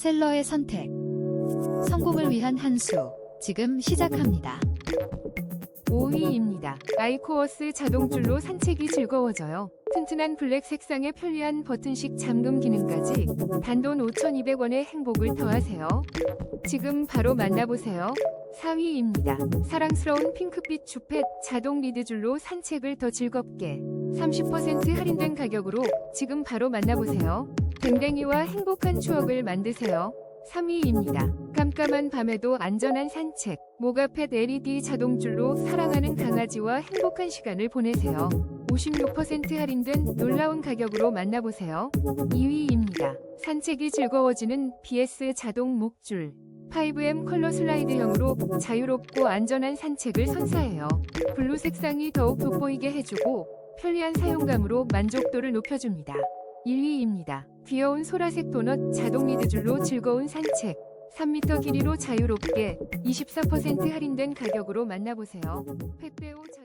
셀러의 선택. 성공을 위한 한 수. 지금 시작합니다. 5위입니다. 아이코어스 자동줄로 산책이 즐거워져요. 튼튼한 블랙 색상의 편리한 버튼식 잠금 기능까지 단돈 5,200원의 행복을 더하세요. 지금 바로 만나보세요. 4위입니다. 사랑스러운 핑크빛 주펫 자동 리드줄로 산책을 더 즐겁게 30% 할인된 가격으로 지금 바로 만나보세요. 댕댕이와 행복한 추억을 만드세요. 3위입니다. 깜깜한 밤에도 안전한 산책. 모가펫 LED 자동줄로 사랑하는 강아지와 행복한 시간을 보내세요. 56% 할인된 놀라운 가격으로 만나보세요. 2위입니다. 산책이 즐거워지는 BS 자동 목줄. 5M 컬러 슬라이드형으로 자유롭고 안전한 산책을 선사해요. 블루 색상이 더욱 돋보이게 해주고 편리한 사용감으로 만족도를 높여줍니다. 1위입니다. 귀여운 소라색 도넛 자동 리드줄로 즐거운 산책. 3m 길이로 자유롭게 24% 할인된 가격으로 만나보세요. 펫베오 자-